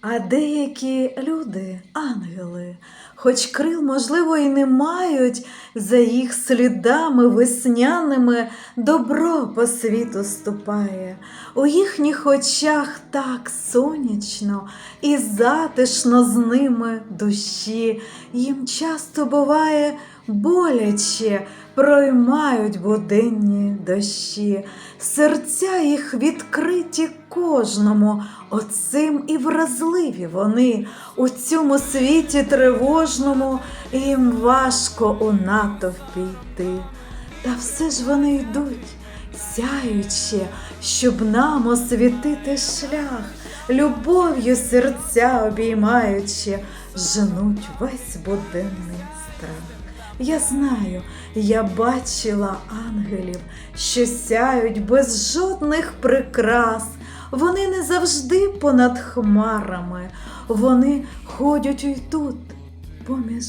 А деякі люди, ангели, хоч крил, можливо, і не мають, за їх слідами весняними добро по світу ступає. У їхніх очах так сонячно і затишно з ними душі. Їм часто буває боляче, проймають буденні дощі. Серця їх відкриті кожному, оцим і вразливі вони у цьому світі тривожному, їм важко у натовпі йти. Та все ж вони йдуть, сяючи, щоб нам освітити шлях, любов'ю серця обіймаючи, женуть весь буденний страх. Я знаю, я бачила ангелів, що сяють без жодних прикрас. Вони не завжди понад хмарами, вони ходять і тут поміж